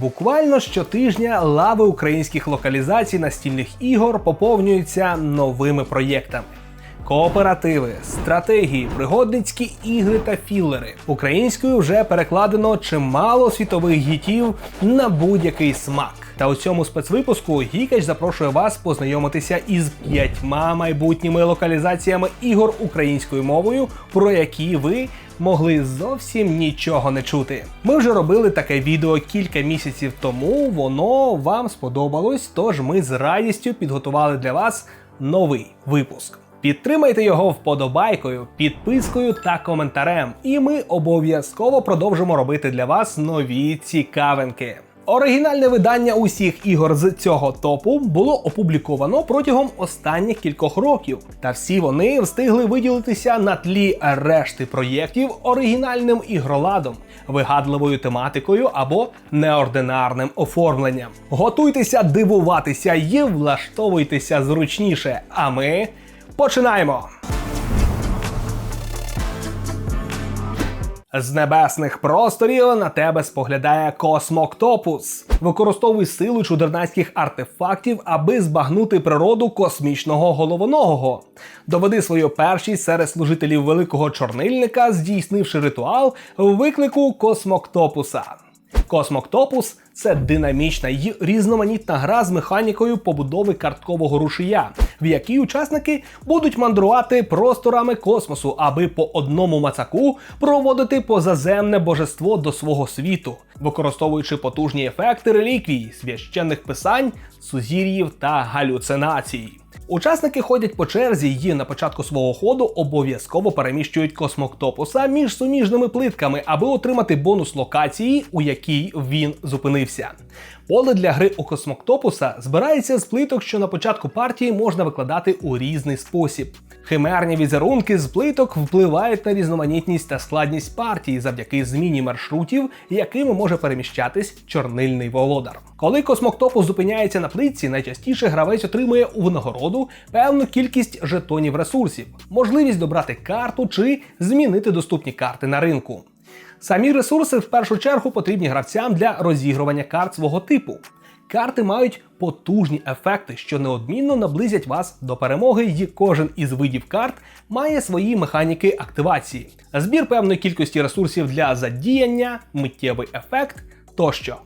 Буквально щотижня лави українських локалізацій настільних ігор поповнюються новими проєктами. Кооперативи, стратегії, пригодницькі ігри та філери. Українською вже перекладено чимало світових гітів на будь-який смак. Та у цьому спецвипуску Гікач запрошує вас познайомитися із п'ятьма майбутніми локалізаціями ігор українською мовою, про які ви могли зовсім нічого не чути. Ми вже робили таке відео кілька місяців тому. Воно вам сподобалось, тож ми з радістю підготували для вас новий випуск. Підтримайте його вподобайкою, підпискою та коментарем, і ми обов'язково продовжимо робити для вас нові цікавинки. Оригінальне видання усіх ігор з цього топу було опубліковано протягом останніх кількох років, та всі вони встигли виділитися на тлі решти проєктів оригінальним ігроладом, вигадливою тематикою або неординарним оформленням. Готуйтеся дивуватися і влаштовуйтеся зручніше. А ми починаємо! З небесних просторів на тебе споглядає Космоктопус. Використовуй силу чудернацьких артефактів, аби збагнути природу космічного головоногого. Доведи свою першість серед служителів великого чорнильника, здійснивши ритуал виклику Космоктопуса. Космоктопус це динамічна й різноманітна гра з механікою побудови карткового рушія, в якій учасники будуть мандрувати просторами космосу, аби по одному мацаку проводити позаземне божество до свого світу, використовуючи потужні ефекти реліквій, священних писань, сузір'їв та галюцинацій. Учасники ходять по черзі і на початку свого ходу обов'язково переміщують космоктопуса між суміжними плитками, аби отримати бонус локації, у якій він зупинився. Поле для гри у космоктопуса збирається з плиток, що на початку партії можна викладати у різний спосіб. Химерні візерунки з плиток впливають на різноманітність та складність партії завдяки зміні маршрутів, якими може переміщатись чорнильний володар. Коли космоктопус зупиняється на плитці, найчастіше гравець отримує у винагороду певну кількість жетонів ресурсів, можливість добрати карту чи змінити доступні карти на ринку. Самі ресурси в першу чергу потрібні гравцям для розігрування карт свого типу. Карти мають потужні ефекти, що неодмінно наблизять вас до перемоги, і кожен із видів карт має свої механіки активації, збір певної кількості ресурсів для задіяння, миттєвий ефект тощо.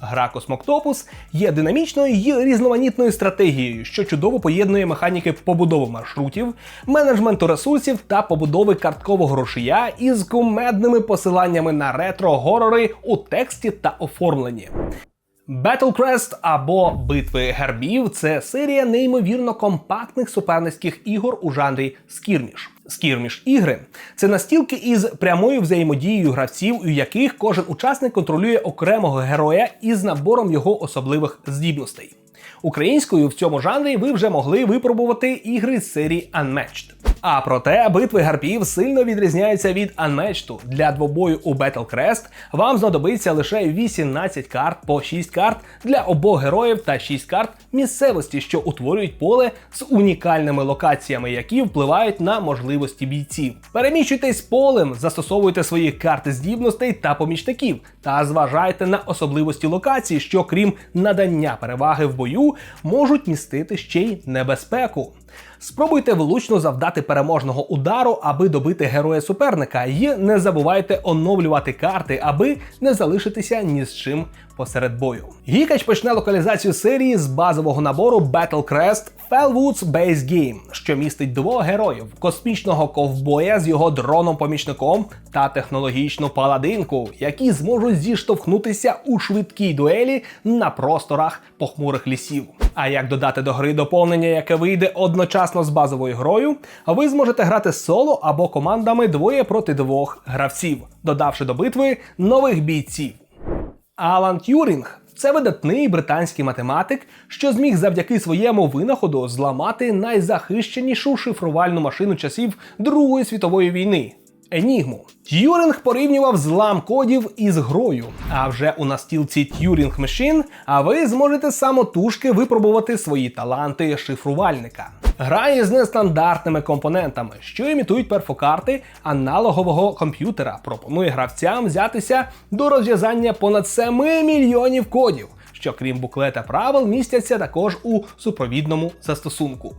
Гра Космоктопус є динамічною і різноманітною стратегією, що чудово поєднує механіки побудови маршрутів, менеджменту ресурсів та побудови карткового грошія із кумедними посиланнями на ретро-горори у тексті та оформленні. Battlecrest або Битви гербів це серія неймовірно компактних суперницьких ігор у жанрі скірміш. Скірміш ігри це настілки із прямою взаємодією гравців, у яких кожен учасник контролює окремого героя із набором його особливих здібностей. Українською в цьому жанрі ви вже могли випробувати ігри з серії Unmatched. А проте битви гарпів сильно відрізняються від Unmatched. Для двобою у Battlecrest вам знадобиться лише 18 карт по 6 карт для обох героїв та 6 карт місцевості, що утворюють поле з унікальними локаціями, які впливають на можливості бійців. Переміщуйтесь полем, застосовуйте свої карти здібностей та помічників, та зважайте на особливості локації, що крім надання переваги в бою, можуть містити ще й небезпеку. Спробуйте влучно завдати переможного удару, аби добити героя суперника, і не забувайте оновлювати карти, аби не залишитися ні з чим посеред бою. Гікач почне локалізацію серії з базового набору Battlecrest Fellwoods Base Game, що містить двох героїв: космічного ковбоя з його дроном-помічником та технологічну паладинку, які зможуть зіштовхнутися у швидкій дуелі на просторах похмурих лісів. А як додати до гри доповнення, яке вийде одночасно з базовою грою, ви зможете грати соло або командами двоє проти двох гравців, додавши до битви нових бійців. Алан Тюрінг це видатний британський математик, що зміг завдяки своєму винаходу зламати найзахищенішу шифрувальну машину часів Другої світової війни Енігму. Т'юринг порівнював злам кодів із грою. А вже у настілці Turing Machine, а ви зможете самотужки випробувати свої таланти шифрувальника. Грає з нестандартними компонентами, що імітують перфокарти аналогового комп'ютера. Пропонує гравцям взятися до розв'язання понад 7 мільйонів кодів, що крім буклета правил містяться також у супровідному застосунку.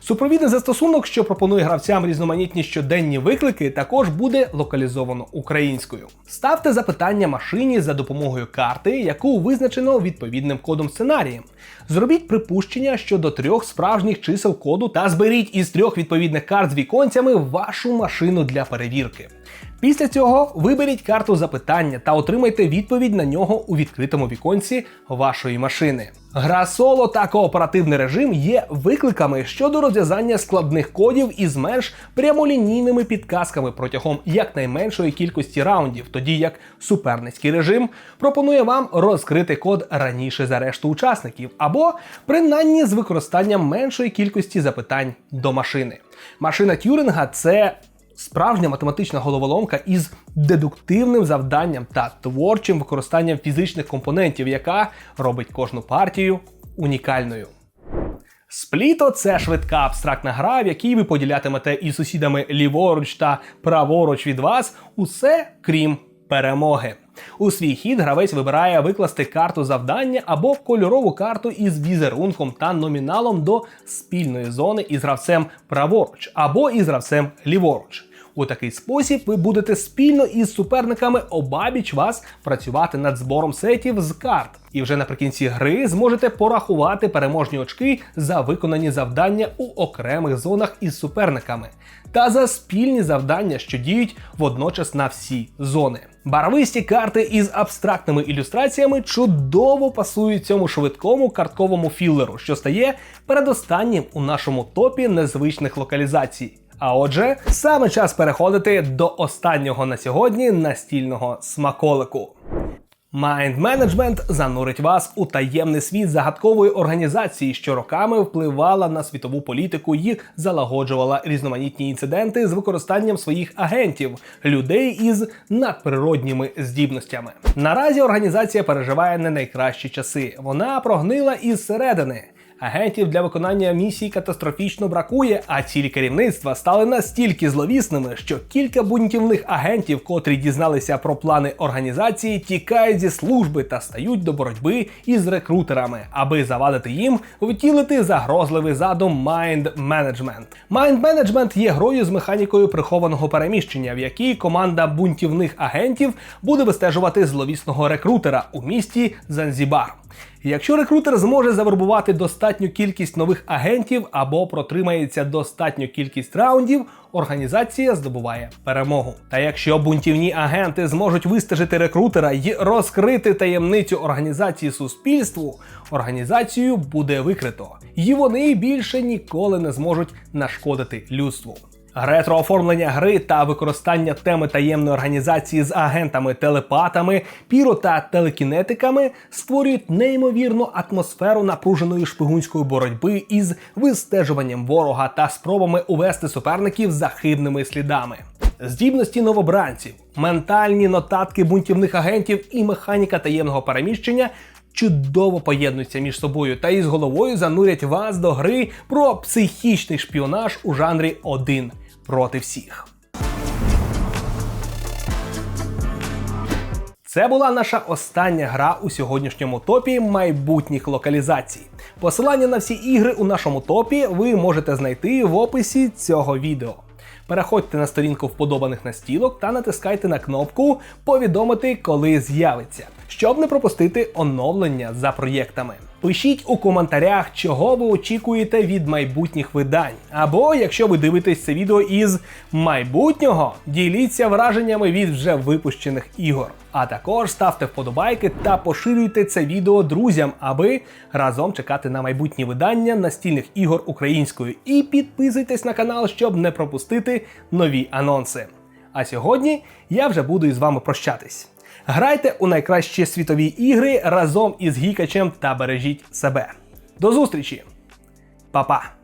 Супровідний застосунок, що пропонує гравцям різноманітні щоденні виклики, також буде локалізовано українською. Ставте запитання машині за допомогою карти, яку визначено відповідним кодом сценарієм. Зробіть припущення щодо трьох справжніх чисел коду та зберіть із трьох відповідних карт з віконцями вашу машину для перевірки. Після цього виберіть карту запитання та отримайте відповідь на нього у відкритому віконці вашої машини. Гра соло та кооперативний режим є викликами щодо розв'язання складних кодів із менш прямолінійними підказками протягом якнайменшої кількості раундів, тоді як суперницький режим пропонує вам розкрити код раніше за решту учасників, або принаймні з використанням меншої кількості запитань до машини. Машина Тюринга це Справжня математична головоломка із дедуктивним завданням та творчим використанням фізичних компонентів, яка робить кожну партію унікальною. Спліто це швидка абстрактна гра, в якій ви поділятимете із сусідами ліворуч та праворуч від вас усе крім перемоги. У свій хід гравець вибирає викласти карту завдання або кольорову карту із візерунком та номіналом до спільної зони із гравцем праворуч або із гравцем ліворуч. У такий спосіб ви будете спільно із суперниками обабіч вас працювати над збором сетів з карт. І вже наприкінці гри зможете порахувати переможні очки за виконані завдання у окремих зонах із суперниками та за спільні завдання, що діють водночас на всі зони. Барвисті карти із абстрактними ілюстраціями чудово пасують цьому швидкому картковому філеру, що стає передостаннім у нашому топі незвичних локалізацій. А отже, саме час переходити до останнього на сьогодні настільного смаколику. Mind Management занурить вас у таємний світ загадкової організації, що роками впливала на світову політику і залагоджувала різноманітні інциденти з використанням своїх агентів, людей із надприродніми здібностями. Наразі організація переживає не найкращі часи. Вона прогнила із середини. Агентів для виконання місії катастрофічно бракує, а цілі керівництва стали настільки зловісними, що кілька бунтівних агентів, котрі дізналися про плани організації, тікають зі служби та стають до боротьби із рекрутерами, аби завадити їм втілити загрозливий задум Mind Management. Mind Management є грою з механікою прихованого переміщення, в якій команда бунтівних агентів буде вистежувати зловісного рекрутера у місті Занзібар. Якщо рекрутер зможе завербувати достатню кількість нових агентів або протримається достатню кількість раундів, організація здобуває перемогу. Та якщо бунтівні агенти зможуть вистежити рекрутера і розкрити таємницю організації суспільству, організацію буде викрито, і вони більше ніколи не зможуть нашкодити людству. Ретро-оформлення гри та використання теми таємної організації з агентами, телепатами, піро та телекінетиками створюють неймовірну атмосферу напруженої шпигунської боротьби із вистежуванням ворога та спробами увести суперників за слідами. Здібності новобранців, ментальні нотатки бунтівних агентів і механіка таємного переміщення чудово поєднуються між собою та із головою занурять вас до гри про психічний шпіонаж у жанрі один проти всіх. Це була наша остання гра у сьогоднішньому топі майбутніх локалізацій. Посилання на всі ігри у нашому топі ви можете знайти в описі цього відео. Переходьте на сторінку вподобаних настілок та натискайте на кнопку Повідомити, коли з'явиться, щоб не пропустити оновлення за проєктами. Пишіть у коментарях, чого ви очікуєте від майбутніх видань. Або якщо ви дивитесь це відео із майбутнього, діліться враженнями від вже випущених ігор. А також ставте вподобайки та поширюйте це відео друзям, аби разом чекати на майбутні видання настільних ігор українською. І підписуйтесь на канал, щоб не пропустити нові анонси. А сьогодні я вже буду із вами прощатись. Грайте у найкращі світові ігри разом із Гікачем та бережіть себе. До зустрічі, Па-па!